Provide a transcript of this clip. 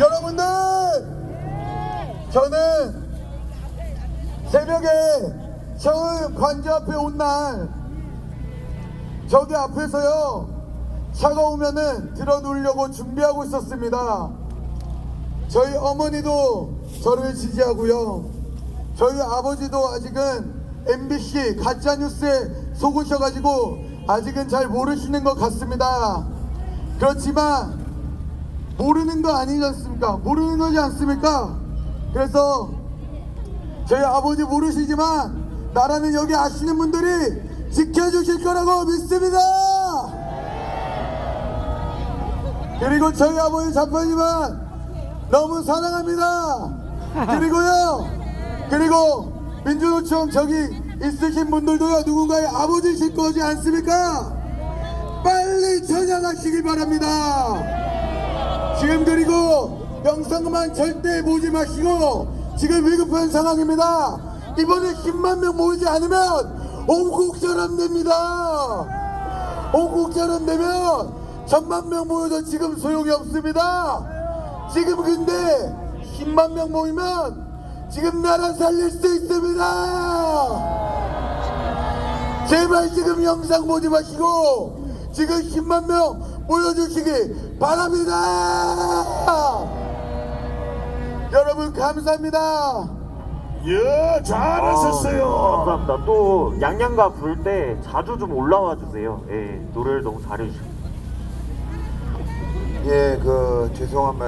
여러분들! 저는 새벽에 서울 관저 앞에 온 날 저기 앞에서요 차가 오면은 들어놓으려고 준비하고 있었습니다. 저희 어머니도 저를 지지하고요. 저희 아버지도 아직은 MBC 가짜뉴스에 속으셔가지고 아직은 잘 모르시는 것 같습니다 그렇지만 모르는 거 아니지 않습니까? 모르는 거지 않습니까? 그래서 저희 아버지 모르시지만 나라는 여기 아시는 분들이 지켜주실 거라고 믿습니다. 그리고 저희 아버지 자판이지만 너무 사랑합니다. 그리고요, 그리고 민주노총 저기 있으신 분들도요 누군가의 아버지실 거지 않습니까? 빨리 전향하시길 바랍니다. 지금 그리고 영상만 절대 보지 마시고 지금 위급한 상황입니다. 이번에 10만 명 모이지 않으면 온국처럼 됩니다. 온국처럼 되면 천만 명 모여도 지금 소용이 없습니다. 지금 근데 10만 명 모이면 지금 나라 살릴 수 있습니다. 제발 지금 영상 보지 마시고 지금 10만 명 모여주시기 바랍니다. 여러분 감사합니다. 예 잘하셨어요 아, 감사합니다. 또 양양가 부를 때 자주 좀 올라와 주세요. 예, 노래를 너무 잘해주시고. 예, 그 죄송한 말.